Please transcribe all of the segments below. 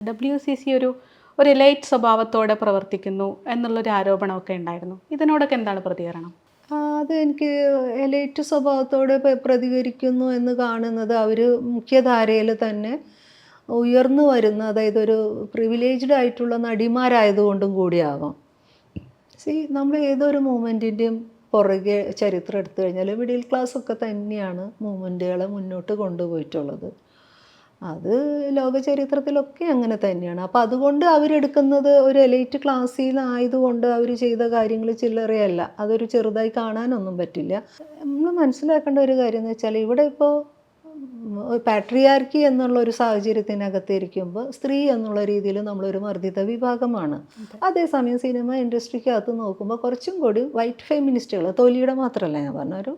W C C ഒരു ഒരു light സ്വഭാവത്തോടെ പ്രവർത്തിക്കുന്നു എന്നുള്ളൊരു ആരോപണമൊക്കെ ഉണ്ടായിരുന്നു. ഇതിനോടൊക്കെ എന്താണ് പ്രതികരണം? അത് എനിക്ക് എലൈറ്റ് സ്വഭാവത്തോടെ പ്രതികരിക്കുന്നു എന്ന് കാണുന്നത് അവർ മുഖ്യധാരയിൽ തന്നെ ഉയർന്നു വരുന്ന അതായത് ഒരു പ്രിവിലേജ്ഡ് ആയിട്ടുള്ള നടിമാരായതുകൊണ്ടും കൂടിയാകും സി നമ്മൾ ഏതൊരു മൂമെന്റിന്റെയും പുറകെ ചരിത്രം എടുത്തു കഴിഞ്ഞാൽ മിഡിൽ ക്ലാസ് ഒക്കെ തന്നെയാണ് മൂവ്മെന്റുകളെ മുന്നോട്ട് കൊണ്ടുപോയിട്ടുള്ളത്. അത് ലോക ചരിത്രത്തിലൊക്കെ അങ്ങനെ തന്നെയാണ്. അപ്പോൾ അതുകൊണ്ട് അവരെടുക്കുന്നത് ഒരു എലൈറ്റ് ക്ലാസ്സിൽ നിന്നായതുകൊണ്ട് അവർ ചെയ്ത കാര്യങ്ങൾ ചില്ലറയല്ല. അതൊരു ചെറുതായി കാണാനൊന്നും പറ്റില്ല. നമ്മൾ മനസ്സിലാക്കേണ്ട ഒരു കാര്യം എന്ന് വെച്ചാൽ ഇവിടെ ഇപ്പോൾ പാട്രിയാർക്കി എന്നുള്ള ഒരു സാഹചര്യത്തിനകത്ത് ഇരിക്കുമ്പോൾ സ്ത്രീ എന്നുള്ള രീതിയിൽ നമ്മളൊരു മർദ്ദിത വിഭാഗമാണ്. അതേസമയം സിനിമ ഇൻഡസ്ട്രിക്കകത്ത് നോക്കുമ്പോൾ കുറച്ചും കൂടി വൈറ്റ് ഫെമിനിസ്റ്റുകൾ തൊലിയുടെ മാത്രമല്ല ഞാൻ പറഞ്ഞ ഒരു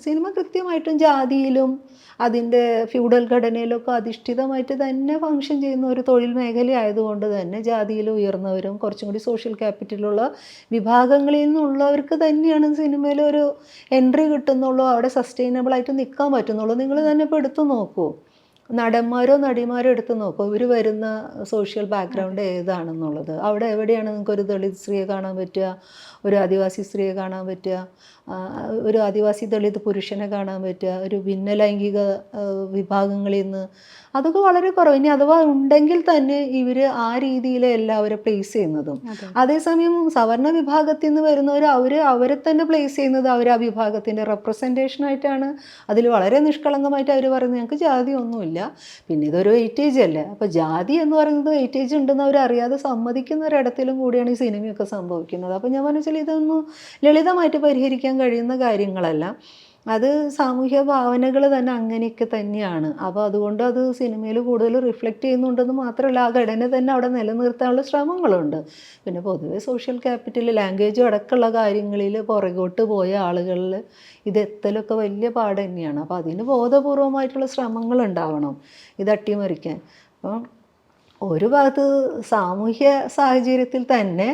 സിനിമ കൃത്യമായിട്ടും ജാതിയിലും അതിന്റെ ഫ്യൂഡൽ ഘടനയിലൊക്കെ അധിഷ്ഠിതമായിട്ട് തന്നെ ഫങ്ഷൻ ചെയ്യുന്ന ഒരു തൊഴിൽ മേഖല ആയതുകൊണ്ട് തന്നെ ജാതിയിൽ ഉയർന്നവരും കുറച്ചും കൂടി സോഷ്യൽ ക്യാപിറ്റലുള്ള വിഭാഗങ്ങളിൽ നിന്നുള്ളവർക്ക് തന്നെയാണ് സിനിമയിൽ ഒരു എൻട്രി കിട്ടുന്നുള്ളൂ അവിടെ സസ്റ്റൈനബിൾ ആയിട്ട് നിൽക്കാൻ പറ്റുന്നുള്ളൂ. നിങ്ങൾ തന്നെ ഇപ്പോൾ എടുത്തു നോക്കൂ. നടന്മാരോ നടിമാരോ എടുത്ത് നോക്കൂ. ഇവർ വരുന്ന സോഷ്യൽ ബാക്ക്ഗ്രൗണ്ട് ഏതാണെന്നുള്ളത്. അവിടെ എവിടെയാണ് നിങ്ങൾക്ക് ഒരു ദളിത് സ്ത്രീയെ കാണാൻ പറ്റുക? ഒരു ആദിവാസി സ്ത്രീയെ കാണാൻ പറ്റുക? ഒരു ആദിവാസി ദളിത് പുരുഷനെ കാണാൻ പറ്റുക? ഒരു ഭിന്നലൈംഗിക വിഭാഗങ്ങളിൽ നിന്ന്? അതൊക്കെ വളരെ കുറവ്. ഇനി അഥവാ ഉണ്ടെങ്കിൽ തന്നെ ഇവർ ആ രീതിയിൽ എല്ലാവരും പ്ലേസ് ചെയ്യുന്നതും. അതേസമയം സവർണ വിഭാഗത്തിൽ നിന്ന് വരുന്നവർ അവർ അവരെ തന്നെ പ്ലേസ് ചെയ്യുന്നത് അവർ ആ വിഭാഗത്തിന്റെ റെപ്രസെന്റേഷനായിട്ടാണ് അതിൽ വളരെ നിഷ്കളങ്കമായിട്ട് അവർ പറയുന്നത്. ഞങ്ങൾക്ക് ജാതി ഒന്നുമില്ല. പിന്നെ ഇതൊരു വെയിറ്റേജ് അല്ലേ? അപ്പോൾ ജാതി എന്ന് പറയുന്നത് വെയിറ്റേജ് ഉണ്ടെന്ന് അവർ അറിയാതെ സമ്മതിക്കുന്ന ഒരിടത്തിലും കൂടിയാണ് ഈ സിനിമയൊക്കെ സംഭവിക്കുന്നത്. അപ്പോൾ ഞാൻ മനസ്സിൽ ഇതൊന്നും ലളിതമായിട്ട് പരിഹരിക്കാൻ കഴിയുന്ന കാര്യങ്ങളല്ല. അത് സാമൂഹ്യ ഭാവനകൾ തന്നെ അങ്ങനെയൊക്കെ തന്നെയാണ്. അപ്പോൾ അതുകൊണ്ട് അത് സിനിമയിൽ കൂടുതൽ റിഫ്ലക്റ്റ് ചെയ്യുന്നുണ്ടെന്ന് മാത്രമല്ല ആ ഘടന തന്നെ അവിടെ നിലനിർത്താനുള്ള ശ്രമങ്ങളുണ്ട്. പിന്നെ പൊതുവേ സോഷ്യൽ ക്യാപിറ്റൽ ലാംഗ്വേജും അടക്കമുള്ള കാര്യങ്ങളിൽ പുറകോട്ട് പോയ ആളുകളിൽ ഇത് എത്തലൊക്കെ വലിയ പാട് തന്നെയാണ്. അപ്പോൾ അതിന് ബോധപൂർവമായിട്ടുള്ള ശ്രമങ്ങൾ ഉണ്ടാവണം ഇത് അട്ടിമറിക്കാൻ. അപ്പം ഒരു ഭാഗത്ത് സാമൂഹ്യ സാഹചര്യത്തിൽ തന്നെ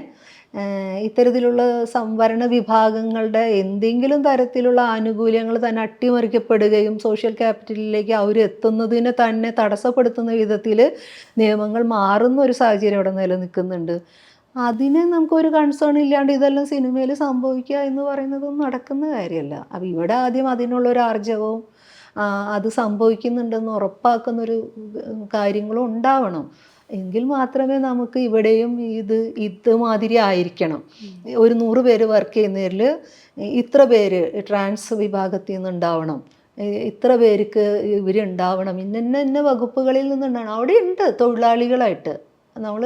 ഇത്തരത്തിലുള്ള സംവരണ വിഭാഗങ്ങളുടെ എന്തെങ്കിലും തരത്തിലുള്ള ആനുകൂല്യങ്ങൾ തന്നെ അട്ടിമറിക്കപ്പെടുകയും സോഷ്യൽ ക്യാപിറ്റലിലേക്ക് അവർ എത്തുന്നതിനെ തന്നെ തടസ്സപ്പെടുത്തുന്ന വിധത്തിൽ നിയമങ്ങൾ മാറുന്ന ഒരു സാഹചര്യം അവിടെ നിലനിൽക്കുന്നുണ്ട്. അതിന് നമുക്കൊരു കൺസേൺ ഇല്ലാണ്ട് ഇതെല്ലാം സിനിമയിൽ സംഭവിക്കുക എന്ന് പറയുന്നതൊന്നും നടക്കുന്ന കാര്യമല്ല. അപ്പം ഇവിടെ ആദ്യം അതിനുള്ളൊരു ആർജവവും ആ, അത് സംഭവിക്കുന്നുണ്ടെന്ന് ഉറപ്പാക്കുന്നൊരു കാര്യങ്ങളും ഉണ്ടാവണം. എങ്കിൽ മാത്രമേ നമുക്ക് ഇവിടെയും ഇത് ഇതുമാതിരി ആയിരിക്കണം. ഒരു നൂറ് പേര് വർക്ക് ചെയ്യുന്നതിൽ ഇത്ര പേര് ട്രാൻസ് വിഭാഗത്തിൽ നിന്നുണ്ടാവണം. ഇത്ര പേർക്ക് ഇവരുണ്ടാവണം ഇന്ന ഇന്ന വകുപ്പുകളിൽ നിന്നുണ്ടാവണം. അവിടെ ഉണ്ട് തൊഴിലാളികളായിട്ട്. നമ്മൾ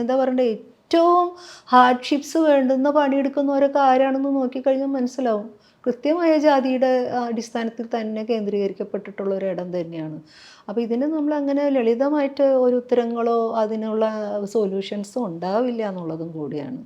എന്താ പറയണ്ടേ? ഏറ്റവും ഹാർഡ്ഷിപ്സ് വേണ്ടുന്ന പണിയെടുക്കുന്നവരൊക്കെ ആരാണെന്ന് നോക്കിക്കഴിഞ്ഞാൽ മനസ്സിലാവും. കൃത്യമായ ജാതിയുടെ അടിസ്ഥാനത്തിൽ തന്നെ കേന്ദ്രീകരിക്കപ്പെട്ടിട്ടുള്ള ഒരു ഇടം തന്നെയാണ്. അപ്പോൾ ഇതിന് നമ്മൾ അങ്ങനെ ലളിതമായിട്ട് ഒരു ഉത്തരങ്ങളോ അതിനുള്ള സൊല്യൂഷൻസോ ഉണ്ടാവില്ല എന്നുള്ളതും കൂടിയാണ്.